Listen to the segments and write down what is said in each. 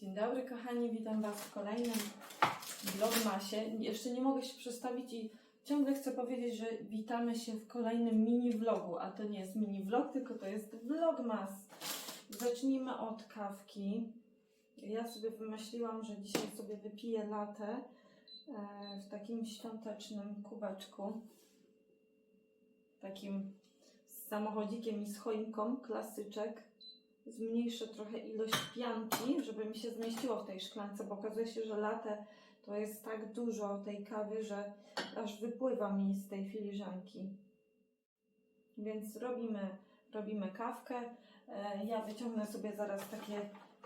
Dzień dobry kochani, witam Was w kolejnym vlogmasie. Jeszcze nie mogę się przestawić i ciągle chcę powiedzieć, że witamy się w kolejnym mini vlogu, a to nie jest mini vlog, tylko to jest vlogmas. Zacznijmy od kawki. Ja sobie wymyśliłam, że dzisiaj sobie wypiję latę e, w takim świątecznym kubeczku. Takim z samochodzikiem i z choinką, klasyczek zmniejszę trochę ilość pianki, żeby mi się zmieściło w tej szklance, bo okazuje się, że latę to jest tak dużo tej kawy, że aż wypływa mi z tej filiżanki. Więc robimy, robimy kawkę. E, Ja wyciągnę sobie zaraz takie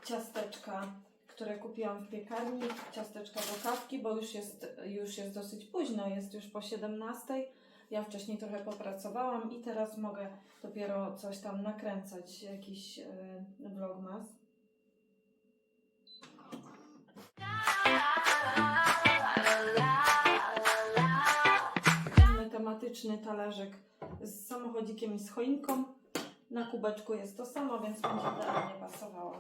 ciasteczka, które kupiłam w piekarni, ciasteczka do kawki, bo już jest, już jest dosyć późno, jest już po 17. Ja wcześniej trochę popracowałam i teraz mogę dopiero coś tam nakręcać, jakiś e, vlogmas. Tematyczny talerzyk z samochodzikiem i z choinką. Na kubeczku jest to samo, więc będzie idealnie pasowało.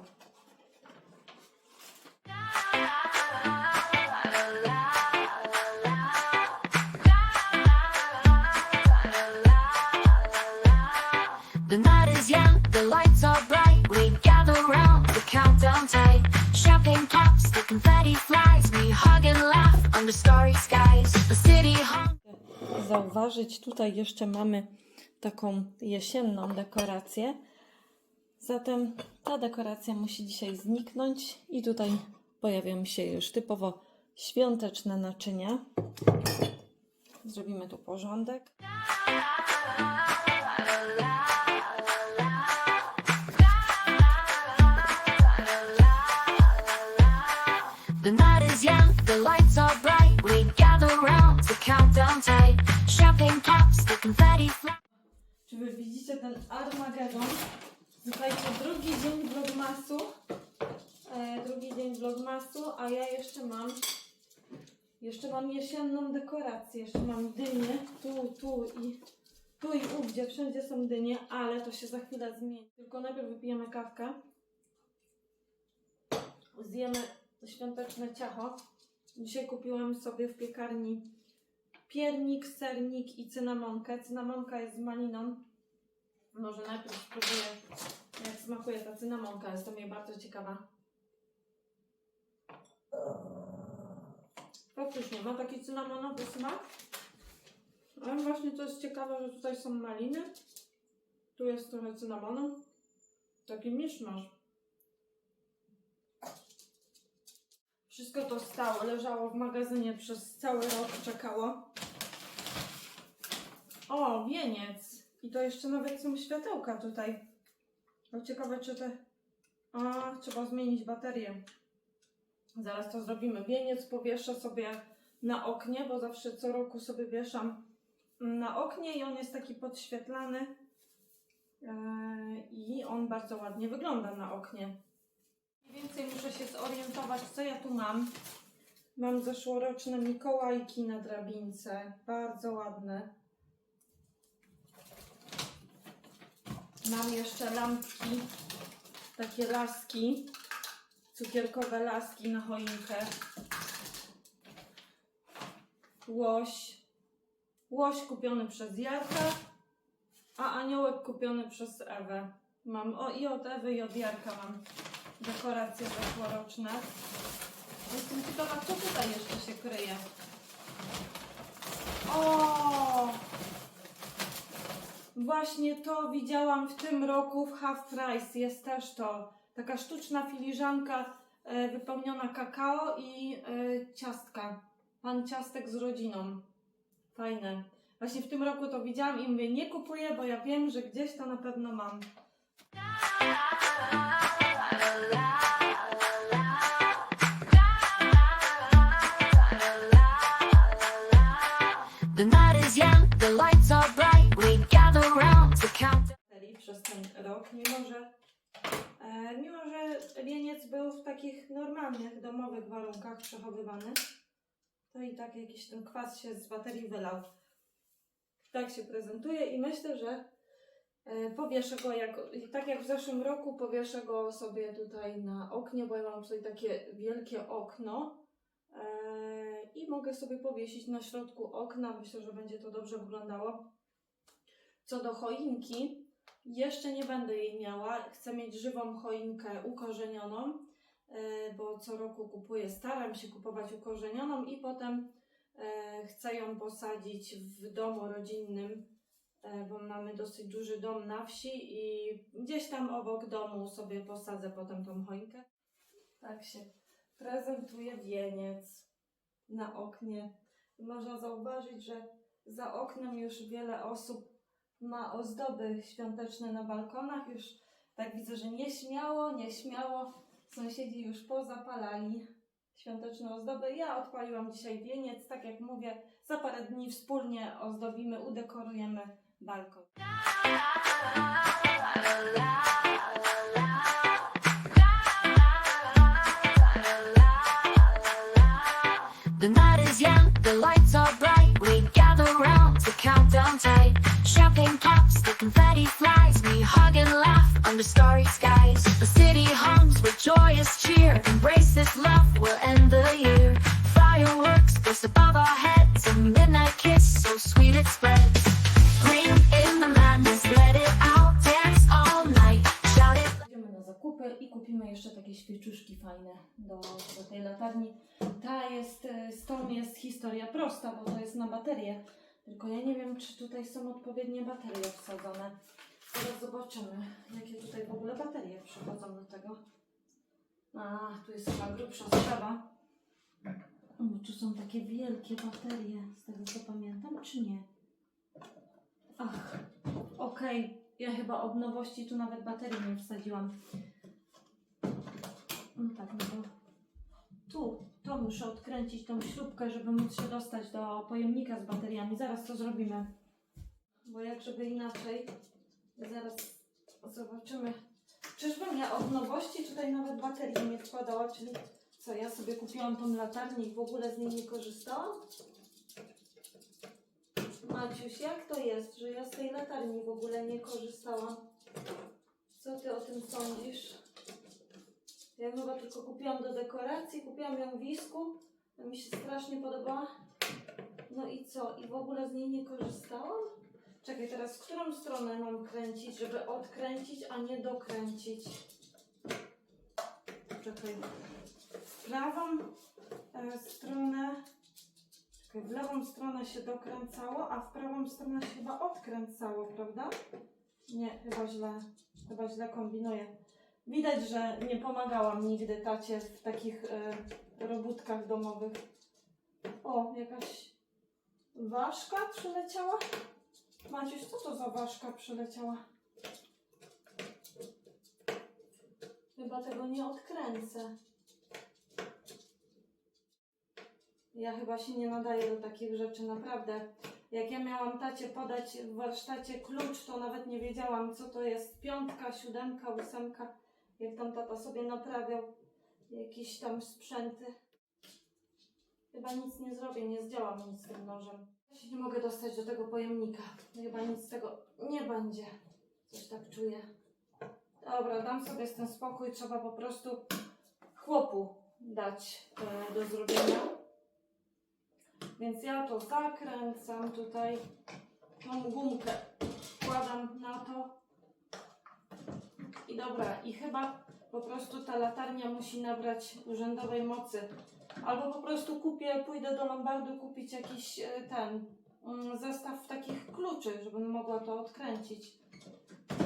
Confetti flies. We hug and laugh under starry skies. The city zauważyć, tutaj jeszcze mamy taką jesienną dekorację. Zatem ta dekoracja musi dzisiaj zniknąć i tutaj pojawią się już typowo świąteczne naczynia. Zrobimy tu porządek. Czy wy widzicie ten Armagedon? Słuchajcie, drugi dzień vlogmasu. E, drugi dzień vlogmasu, a ja jeszcze mam jeszcze mam jesienną dekorację. Jeszcze mam dynie tu, tu i tu i ówdzie. Wszędzie są dynie, ale to się za chwilę zmieni. Tylko najpierw wypijemy kawkę. Zjemy świąteczne ciacho. Dzisiaj kupiłam sobie w piekarni piernik, sernik i cynamonkę. Cynamonka jest z maliną. Może najpierw spróbuję, jak smakuje ta cynamonka. Jestem jej bardzo ciekawa. Faktycznie, ma taki cynamonowy smak. Ale właśnie to jest ciekawe, że tutaj są maliny. Tu jest trochę cynamonu. Taki miszmasz. Wszystko to stało, leżało w magazynie przez cały rok, czekało. O, wieniec. I to jeszcze nawet są światełka tutaj. No ciekawe, czy te... A, trzeba zmienić baterię. Zaraz to zrobimy. Wieniec powieszę sobie na oknie, bo zawsze co roku sobie wieszam na oknie i on jest taki podświetlany. Eee, I on bardzo ładnie wygląda na oknie. Więcej muszę się zorientować, co ja tu mam. Mam zeszłoroczne Mikołajki na drabince. Bardzo ładne. Mam jeszcze lampki, takie laski, cukierkowe laski na choinkę. Łoś. Łoś kupiony przez Jarka, a aniołek kupiony przez Ewę. Mam o, i od Ewy, i od Jarka mam dekoracje zeszłoroczne. Jestem ciekawa, co tutaj jeszcze się kryje. O! Właśnie to widziałam w tym roku w Half Price. Jest też to. Taka sztuczna filiżanka e, wypełniona kakao i e, ciastka. Pan ciastek z rodziną. Fajne. Właśnie w tym roku to widziałam i mówię, nie kupuję, bo ja wiem, że gdzieś to na pewno mam. Rok, mimo że, e, mimo że wieniec był w takich normalnych, domowych warunkach przechowywany, to i tak jakiś ten kwas się z baterii wylał. Tak się prezentuje i myślę, że E, Powieszę go jak, tak jak w zeszłym roku, powieszę go sobie tutaj na oknie, bo ja mam tutaj takie wielkie okno e, i mogę sobie powiesić na środku okna. Myślę, że będzie to dobrze wyglądało. Co do choinki, jeszcze nie będę jej miała. Chcę mieć żywą choinkę ukorzenioną, e, bo co roku kupuję, staram się kupować ukorzenioną i potem e, chcę ją posadzić w domu rodzinnym e, bo mamy dosyć duży dom na wsi i gdzieś tam obok domu sobie posadzę potem tą choinkę. Tak się prezentuje wieniec na oknie. Można zauważyć, że za oknem już wiele osób ma ozdoby świąteczne na balkonach. Już tak widzę, że nieśmiało, nieśmiało sąsiedzi już pozapalali świąteczne ozdoby. Ja odpaliłam dzisiaj wieniec, tak jak mówię, za parę dni wspólnie ozdobimy, udekorujemy balkon. The night is young, the lights are bright. We gather round to count down tight. Champagne pops, the confetti flies. We hug and laugh under starry skies. The city hums with joyous cheer. Love, end the year. Fireworks burst above our heads. A midnight kiss, so sweet it spreads. Bring in the madness, let it out. Dance all night, shout it. Idziemy na zakupy i kupimy jeszcze takie świeczuszki fajne do, do tej latarni. Ta jest, e, z tą jest historia prosta, bo to jest na baterię. Tylko ja nie wiem, czy tutaj są odpowiednie baterie wsadzone. Teraz zobaczymy, jakie tutaj w ogóle baterie przychodzą do tego. A, tu jest chyba grubsza sprawa. Bo tu są takie wielkie baterie, z tego co pamiętam, czy nie? Ach, okej. Ja chyba od nowości tu nawet baterii nie wsadziłam. No tak, no to tu, to muszę odkręcić tą śrubkę, żeby móc się dostać do pojemnika z bateriami. Zaraz to zrobimy. Bo jak żeby inaczej, zaraz zobaczymy. Czyżbym ja od nowości tutaj nawet baterii nie wkładała, czyli co, ja sobie kupiłam tą latarnię i w ogóle z niej nie korzystałam? Maciuś, jak to jest, że ja z tej latarni w ogóle nie korzystałam? Co ty o tym sądzisz? Ja chyba tylko kupiłam do dekoracji, kupiłam ją w Wisku. Mi się strasznie podobała. No i co? I w ogóle z niej nie korzystałam? Czekaj, teraz w którą stronę mam kręcić, żeby odkręcić, a nie dokręcić? Czekaj. W prawą e, stronę. Czekaj, w lewą stronę się dokręcało, a w prawą stronę się chyba odkręcało, prawda? Nie, chyba źle. Chyba źle kombinuję. Widać, że nie pomagałam nigdy tacie w takich e, robótkach domowych. O, jakaś ważka przyleciała? Maciuś, co to za ważka przyleciała? Chyba tego nie odkręcę. Ja chyba się nie nadaję do takich rzeczy, naprawdę. Jak ja miałam tacie podać w warsztacie klucz, to nawet nie wiedziałam, co to jest piątka, siódemka, ósemka. Jak tam tata sobie naprawiał jakieś tam sprzęty. Chyba nic nie zrobię, nie zdziałam nic z tym nożem. Ja się nie mogę dostać do tego pojemnika. Chyba nic z tego nie będzie. Coś tak czuję. Dobra, dam sobie z tym spokój. Trzeba po prostu chłopu dać e, do zrobienia. Więc ja to zakręcam tutaj. Tą gumkę wkładam na to. I dobra, i chyba po prostu ta latarnia musi nabrać urzędowej mocy. Albo po prostu kupię, pójdę do Lombardu kupić jakiś e, ten mm, zestaw takich kluczy, żebym mogła to odkręcić.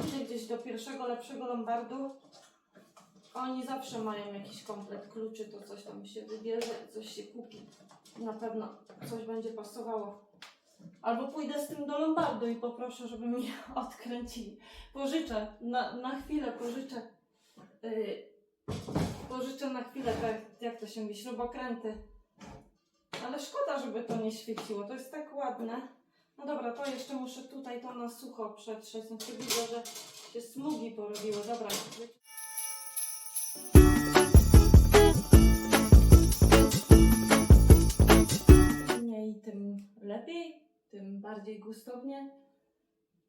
Idę gdzieś do pierwszego, lepszego Lombardu. Oni zawsze mają jakiś komplet kluczy, to coś tam się wybierze, coś się kupi. Na pewno coś będzie pasowało. Albo pójdę z tym do Lombardu i poproszę, żeby mi odkręcili. Pożyczę, na, na chwilę pożyczę. Yy, pożyczę na chwilę, tak jak to się mówi, śrubokręty. Ale szkoda, żeby to nie świeciło, to jest tak ładne. No dobra, to jeszcze muszę tutaj to na sucho przetrzeć. No to widzę, że się smugi porobiły. Dobra. Mniej, tym lepiej, tym bardziej gustownie.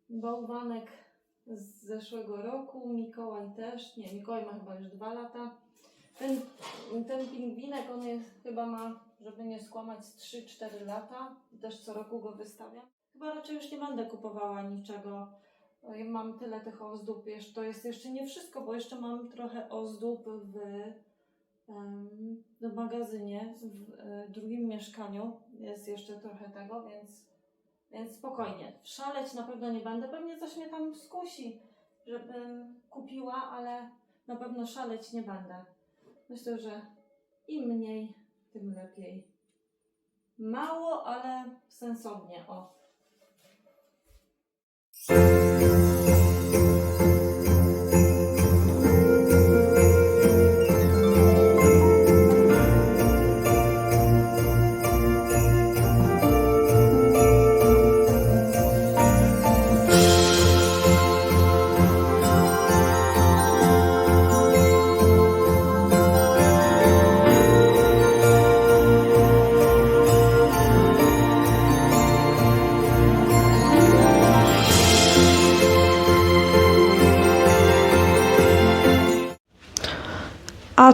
Bałwanek z zeszłego roku. Mikołaj też. Nie, Mikołaj ma chyba już dwa lata. Ten, ten pingwinek, on jest, chyba ma, żeby nie skłamać, z 3-4 lata. Też co roku go wystawiam. Chyba raczej już nie będę kupowała niczego. Mam tyle tych ozdób. To jest jeszcze nie wszystko, bo jeszcze mam trochę ozdób w, w magazynie, w drugim mieszkaniu. Jest jeszcze trochę tego, więc, więc spokojnie. Szaleć na pewno nie będę. Pewnie coś mnie tam skusi, żebym kupiła, ale na pewno szaleć nie będę. Myślę, że im mniej, tym lepiej. Mało, ale sensownie. O.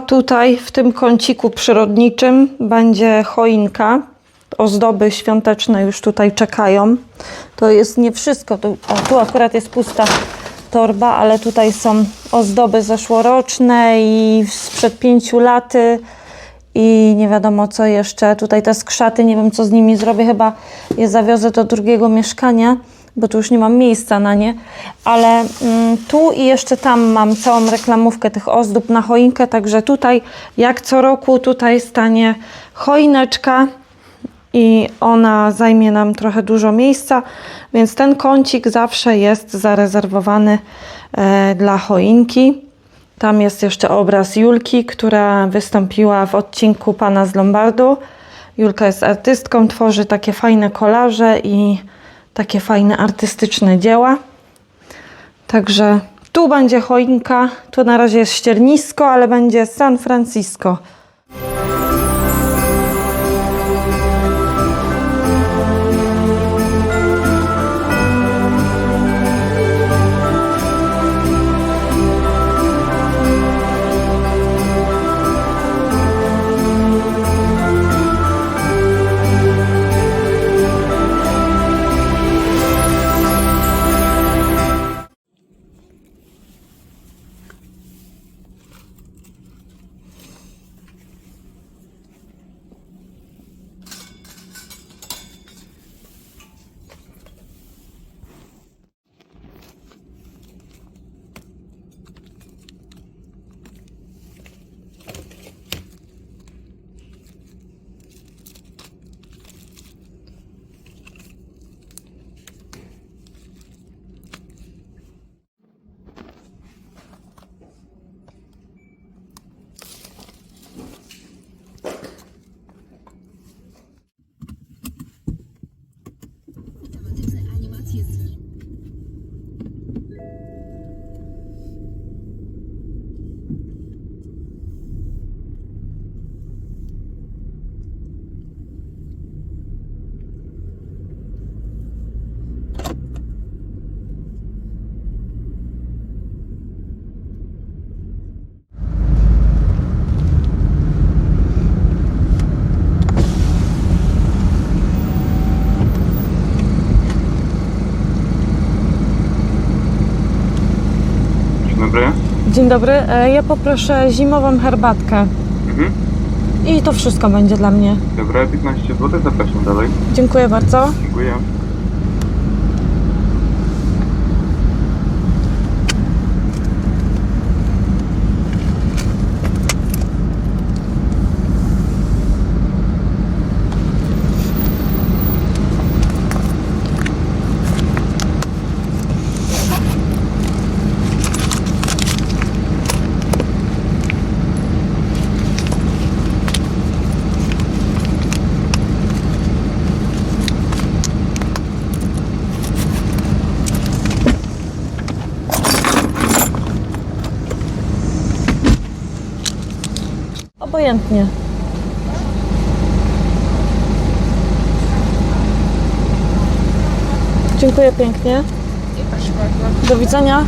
tutaj w tym kąciku przyrodniczym będzie choinka. Ozdoby świąteczne już tutaj czekają. To jest nie wszystko. Tu, o, tu akurat jest pusta torba, ale tutaj są ozdoby zeszłoroczne i sprzed pięciu laty i nie wiadomo co jeszcze. Tutaj te skrzaty, nie wiem co z nimi zrobię, chyba je zawiozę do drugiego mieszkania, bo tu już nie mam miejsca na nie. Ale mm, tu i jeszcze tam mam całą reklamówkę tych ozdób na choinkę, także tutaj jak co roku tutaj stanie choineczka i ona zajmie nam trochę dużo miejsca, więc ten kącik zawsze jest zarezerwowany e, dla choinki. Tam jest jeszcze obraz Julki, która wystąpiła w odcinku Pana z Lombardu. Julka jest artystką, tworzy takie fajne kolaże i takie fajne artystyczne dzieła. Także tu będzie choinka, tu na razie jest ściernisko, ale będzie San Francisco. Dzień dobry, e, ja poproszę zimową herbatkę. Mhm. I to wszystko będzie dla mnie. Dobra, 15 zł, zapraszam dalej. Dziękuję bardzo. Dziękuję. Obojętnie. Dziękuję pięknie. Do widzenia.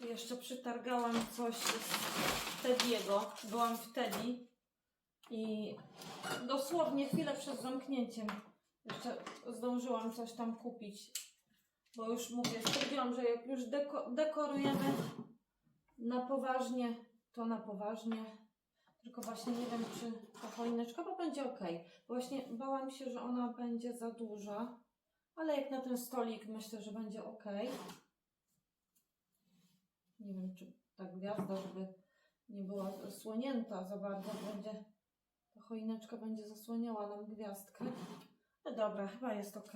Jeszcze przytargałam coś z Tediego. Byłam w Teddy i dosłownie chwilę przed zamknięciem jeszcze zdążyłam coś tam kupić. Bo już mówię, stwierdziłam, że jak już deko dekorujemy na poważnie, to na poważnie. Tylko właśnie nie wiem, czy ta choineczka, bo będzie ok. Właśnie bałam się, że ona będzie za duża, ale jak na ten stolik myślę, że będzie ok. Nie wiem, czy ta gwiazda, żeby nie była zasłonięta za bardzo, będzie ta choineczka będzie zasłaniała nam gwiazdkę. No dobra, chyba jest ok.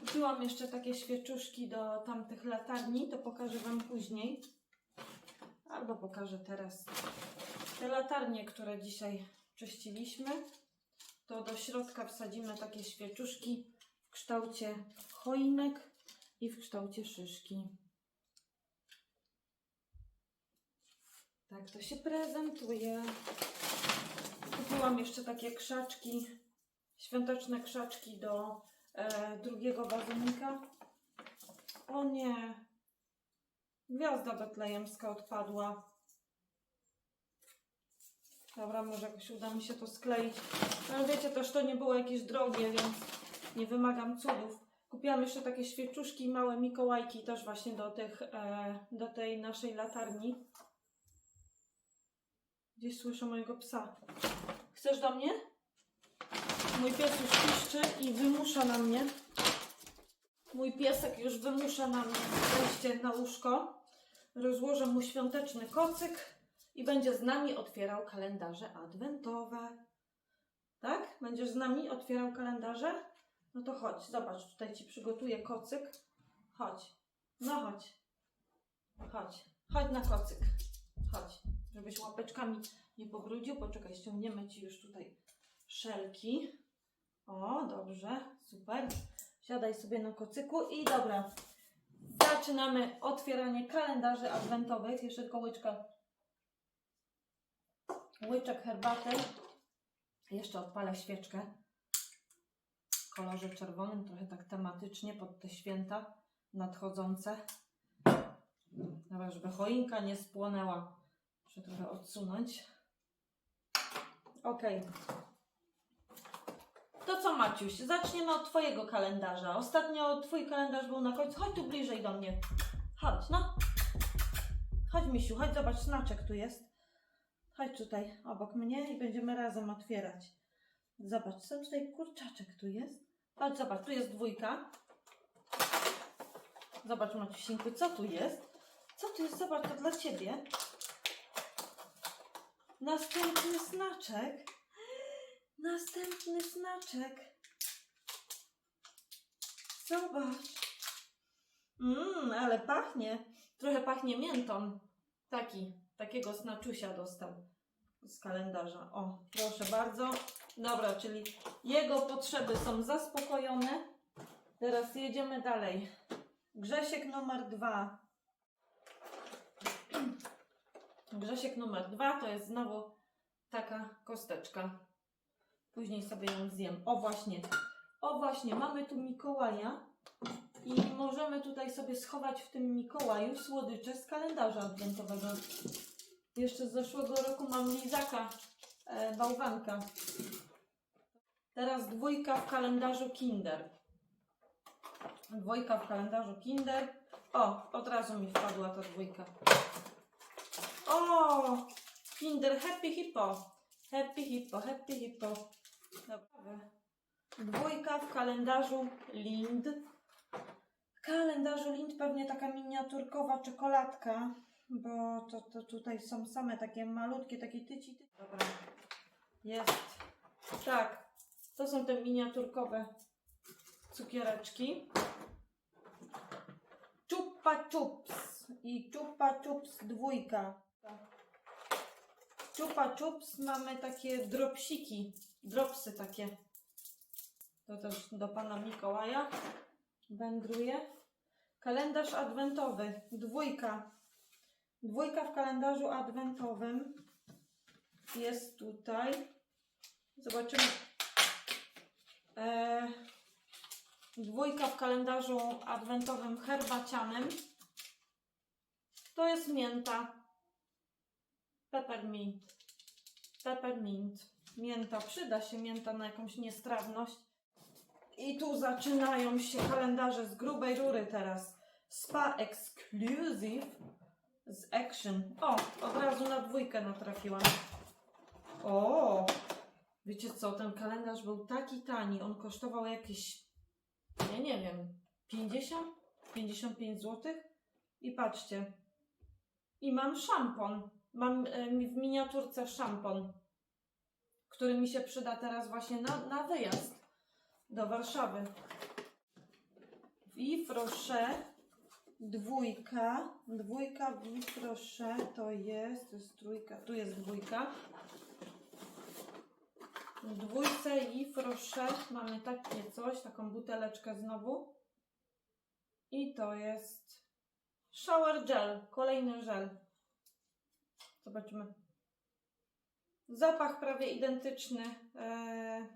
Kupiłam jeszcze takie świeczuszki do tamtych latarni, to pokażę Wam później. Albo pokażę teraz. Te latarnie, które dzisiaj czyściliśmy, to do środka wsadzimy takie świeczuszki w kształcie choinek i w kształcie szyszki. Tak to się prezentuje. Kupiłam jeszcze takie krzaczki, świąteczne krzaczki do e, drugiego wazonika. O nie, gwiazda betlejemska odpadła. Dobra, może jakoś uda mi się to skleić. No ale wiecie, też to nie było jakieś drogie, więc nie wymagam cudów. Kupiłam jeszcze takie świeczuszki, małe Mikołajki też właśnie do, tych, e, do tej naszej latarni. Gdzieś słyszę mojego psa. Chcesz do mnie? Mój pies już piszczy i wymusza na mnie. Mój piesek już wymusza na mnie wejście na łóżko. Rozłożę mu świąteczny kocyk i będzie z nami otwierał kalendarze adwentowe. Tak? Będziesz z nami otwierał kalendarze? No to chodź, zobacz, tutaj ci przygotuję kocyk. Chodź. No chodź. Chodź. Chodź na kocyk. Chodź. Żebyś łapeczkami nie pobrudził. Poczekaj, ściągniemy ci już tutaj szelki. O, dobrze, super. Siadaj sobie na kocyku i dobra. Zaczynamy otwieranie kalendarzy adwentowych. Jeszcze tylko łyczka. Łyczek herbaty. Jeszcze odpalę świeczkę w kolorze czerwonym, trochę tak tematycznie pod te święta nadchodzące. Dobra, żeby choinka nie spłonęła. Muszę trochę odsunąć. Ok. To co Maciuś, zaczniemy od Twojego kalendarza. Ostatnio Twój kalendarz był na końcu. Chodź tu bliżej do mnie. Chodź, no. Chodź Misiu, chodź zobacz, znaczek tu jest. Chodź tutaj obok mnie i będziemy razem otwierać. Zobacz, co tutaj kurczaczek tu jest. Chodź, zobacz, tu jest dwójka. Zobacz, Maciusinku, co tu jest? Co tu jest? Zobacz, to dla Ciebie. Następny znaczek. Następny znaczek. Zobacz. Mmm, ale pachnie. Trochę pachnie miętą. Taki, takiego snaczusia dostał z kalendarza. O, proszę bardzo. Dobra, czyli jego potrzeby są zaspokojone. Teraz jedziemy dalej. Grzesiek numer dwa. Grzesiek numer dwa to jest znowu taka kosteczka. Później sobie ją zjem. O właśnie, o właśnie, mamy tu Mikołaja i możemy tutaj sobie schować w tym Mikołaju słodycze z kalendarza adwentowego. Jeszcze z zeszłego roku mam lizaka, e, bałwanka. Teraz dwójka w kalendarzu Kinder. Dwójka w kalendarzu Kinder. O, od razu mi wpadła ta dwójka. O! Kinder Happy Hippo. Happy Hippo, Happy Hippo. Dobra. Dwójka w kalendarzu Lind. W kalendarzu Lind pewnie taka miniaturkowa czekoladka, bo to, to tutaj są same takie malutkie, takie tyci. Dobra. Jest. Tak. To są te miniaturkowe cukiereczki. Chupa Chups i Chupa Chups dwójka. Chupa Chups mamy takie dropsiki, dropsy takie. To też do pana Mikołaja. wędruje. Kalendarz adwentowy, dwójka. Dwójka w kalendarzu adwentowym jest tutaj. Zobaczymy. E, dwójka w kalendarzu adwentowym herbacianym. To jest mięta. Peppermint. Peppermint. Mięta. Przyda się mięta na jakąś niestrawność. I tu zaczynają się kalendarze z grubej rury teraz. Spa Exclusive z Action. O, od razu na dwójkę natrafiłam. O, wiecie co, ten kalendarz był taki tani. On kosztował jakieś, ja nie wiem, 50? 55 zł? I patrzcie. I mam szampon. Mam e, w miniaturce szampon, który mi się przyda teraz właśnie na, na wyjazd do Warszawy. Rocher, dwójka, dwójka w Yves Rocher to jest, to jest trójka, tu jest dwójka. W dwójce Rocher mamy takie coś, taką buteleczkę znowu. I to jest shower gel, kolejny żel. Zobaczymy. Zapach prawie identyczny e,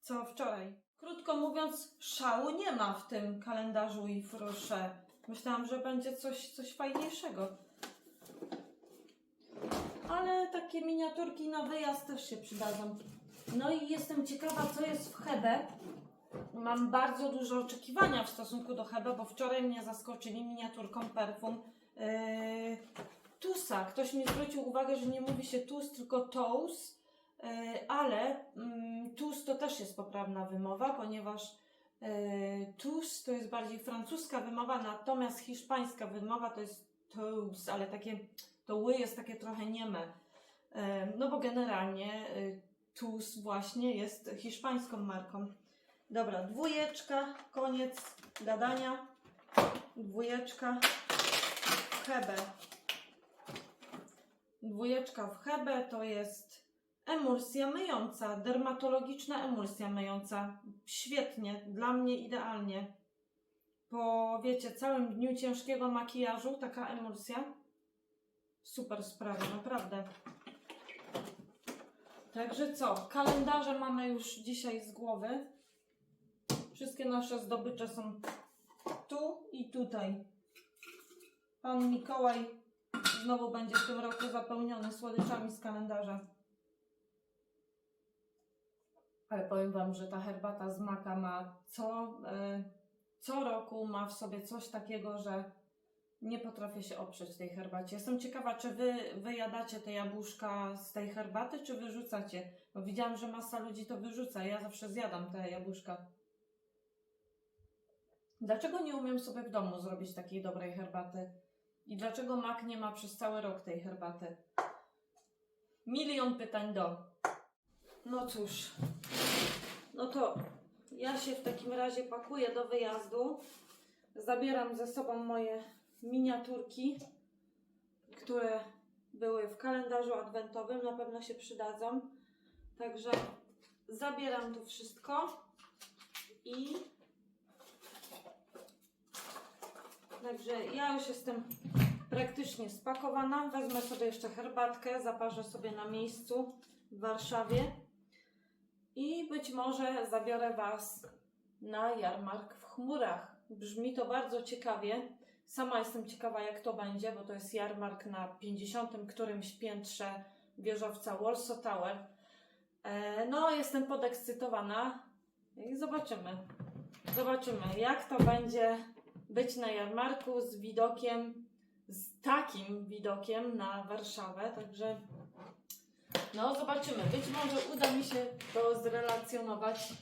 co wczoraj. Krótko mówiąc, szału nie ma w tym kalendarzu i frosze. Myślałam, że będzie coś, coś fajniejszego. Ale takie miniaturki na wyjazd też się przydadzą. No i jestem ciekawa, co jest w Hebe. Mam bardzo duże oczekiwania w stosunku do Hebe, bo wczoraj mnie zaskoczyli miniaturką perfum yy, Tusa. Ktoś mi zwrócił uwagę, że nie mówi się Tus, tylko Tous. E, ale mm, TUS to też jest poprawna wymowa, ponieważ e, TUS to jest bardziej francuska wymowa, natomiast hiszpańska wymowa to jest TUS, ale takie, to ły jest takie trochę nieme. E, no bo generalnie TUS właśnie jest hiszpańską marką. Dobra, dwójeczka, koniec gadania. Dwójeczka Hebe. Dwójeczka w Hebe to jest Emulsja myjąca, dermatologiczna emulsja myjąca. Świetnie, dla mnie idealnie. Po, wiecie, całym dniu ciężkiego makijażu taka emulsja. Super sprawa, naprawdę. Także co, kalendarze mamy już dzisiaj z głowy. Wszystkie nasze zdobycze są tu i tutaj. Pan Mikołaj znowu będzie w tym roku zapełniony słodyczami z kalendarza. Ale powiem Wam, że ta herbata z maka ma co, e, co roku ma w sobie coś takiego, że nie potrafię się oprzeć tej herbacie. Jestem ciekawa, czy Wy wyjadacie te jabłuszka z tej herbaty, czy wyrzucacie? Bo widziałam, że masa ludzi to wyrzuca. Ja zawsze zjadam te jabłuszka. Dlaczego nie umiem sobie w domu zrobić takiej dobrej herbaty? I dlaczego mak nie ma przez cały rok tej herbaty? Milion pytań do. No cóż, no to ja się w takim razie pakuję do wyjazdu. Zabieram ze sobą moje miniaturki, które były w kalendarzu adwentowym, na pewno się przydadzą. Także zabieram to wszystko i Także ja już jestem praktycznie spakowana. Wezmę sobie jeszcze herbatkę, zaparzę sobie na miejscu w Warszawie i być może zabiorę Was na jarmark w chmurach. Brzmi to bardzo ciekawie. Sama jestem ciekawa, jak to będzie, bo to jest jarmark na 50. którymś piętrze wieżowca Warsaw Tower. E, no, jestem podekscytowana i zobaczymy. Zobaczymy, jak to będzie być na jarmarku z widokiem, z takim widokiem na Warszawę. Także no, zobaczymy. Być może uda mi się to zrelacjonować.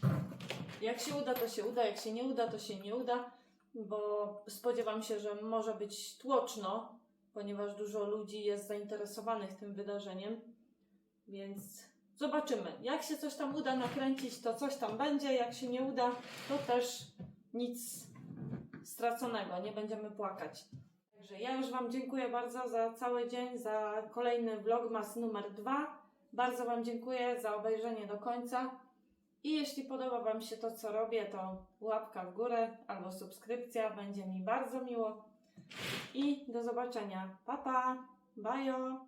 Jak się uda, to się uda, jak się nie uda, to się nie uda, bo spodziewam się, że może być tłoczno, ponieważ dużo ludzi jest zainteresowanych tym wydarzeniem. Więc zobaczymy. Jak się coś tam uda nakręcić, to coś tam będzie. Jak się nie uda, to też nic straconego, nie będziemy płakać. Także ja już Wam dziękuję bardzo za cały dzień, za kolejny vlogmas numer dwa. Bardzo Wam dziękuję za obejrzenie do końca I jeśli podoba Wam się to, co robię, to łapka w górę albo subskrypcja, będzie mi bardzo miło. I do zobaczenia. Pa, pa! Bajo!